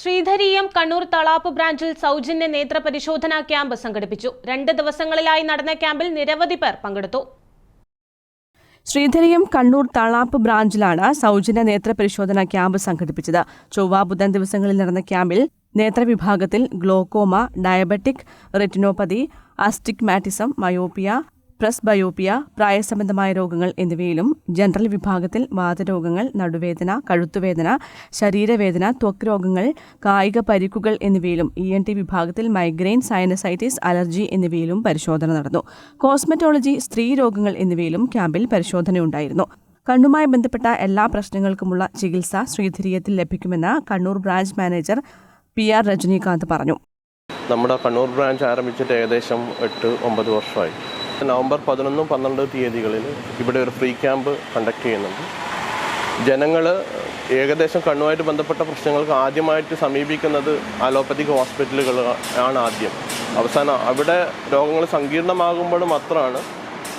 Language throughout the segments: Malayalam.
ശ്രീധരീയം കണ്ണൂർ തളാപ്പ് ബ്രാഞ്ചിൽ സൗജന്യ നേത്ര പരിശോധനാ ക്യാമ്പ് സംഘടിപ്പിച്ചു. രണ്ട് ദിവസങ്ങളിലായി നടന്ന ക്യാമ്പിൽ നിരവധി പേർ പങ്കെടുത്തു. ശ്രീധരിയം കണ്ണൂർ തളാപ്പ് ബ്രാഞ്ചിലാണ് സൗജന്യ നേത്ര പരിശോധനാ ക്യാമ്പ് സംഘടിപ്പിച്ചത്. ചൊവ്വ ബുധൻ ദിവസങ്ങളിൽ നടന്ന ക്യാമ്പിൽ നേത്രവിഭാഗത്തിൽ glaucoma diabetic retinopathy astigmatism myopia presbyopia പ്രായസംബന്ധമായ രോഗങ്ങൾ എന്നിവയിലും ജനറൽ വിഭാഗത്തിൽ വാതരോഗങ്ങൾ നടുവേദന കഴുത്തുവേദന ശരീരവേദന ത്വക്ക് രോഗങ്ങൾ കായിക പരിക്കുകൾ എന്നിവയിലും ഇ എൻ ടി വിഭാഗത്തിൽ മൈഗ്രെയിൻ സൈനസൈറ്റിസ് അലർജി എന്നിവയിലും പരിശോധന നടന്നു. കോസ്മെറ്റോളജി സ്ത്രീ രോഗങ്ങൾ എന്നിവയിലും ക്യാമ്പിൽ പരിശോധനയുണ്ടായിരുന്നു. കണ്ണുമായി ബന്ധപ്പെട്ട എല്ലാ പ്രശ്നങ്ങൾക്കുമുള്ള ചികിത്സ ശ്രീധരീയത്തിൽ ലഭിക്കുമെന്ന് Kannur branch manager P R Rajinikanth പറഞ്ഞു. നമ്മുടെ കണ്ണൂർ ബ്രാഞ്ച് ആരംഭിച്ചിട്ട് ഏകദേശം എട്ട് ഒമ്പത് വർഷമായി. നവംബർ പതിനൊന്നും പന്ത്രണ്ടും തീയതികളിൽ ഇവിടെ ഒരു ഫ്രീ ക്യാമ്പ് കണ്ടക്ട് ചെയ്യുന്നുണ്ട്. ജനങ്ങൾ ഏകദേശം കണ്ണുമായിട്ട് ബന്ധപ്പെട്ട പ്രശ്നങ്ങൾക്ക് ആദ്യമായിട്ട് സമീപിക്കുന്നത് അലോപ്പതിക് ഹോസ്പിറ്റലുകൾ ആണ് ആദ്യം. അവസാനം അവിടെ രോഗങ്ങൾ സങ്കീർണമാകുമ്പോൾ മാത്രമാണ്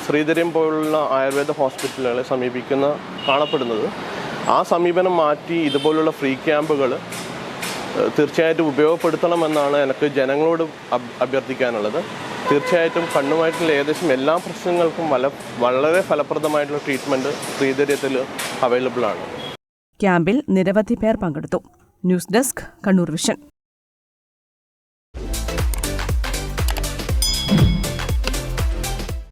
ശ്രീധര്യം പോലുള്ള ആയുർവേദ ഹോസ്പിറ്റലുകളെ സമീപിക്കുന്ന കാണപ്പെടുന്നത്. ആ സമീപനം മാറ്റി ഇതുപോലുള്ള ഫ്രീ ക്യാമ്പുകൾ തീർച്ചയായിട്ടും ഉപയോഗപ്പെടുത്തണമെന്നാണ് എനിക്ക് ജനങ്ങളോട് അഭ്യർത്ഥിക്കാനുള്ളത്. തീർച്ചയായിട്ടും കണ്ണുമായിട്ടുള്ള ഏകദേശം എല്ലാ പ്രശ്നങ്ങൾക്കും വല വളരെ ഫലപ്രദമായിട്ടുള്ള ട്രീറ്റ്മെന്റ് ശ്രീധര്യത്തിൽ അവൈലബിൾ ആണ്. ക്യാമ്പിൽ നിരവധി പേർ പങ്കെടുത്തു. News desk Kannur vision.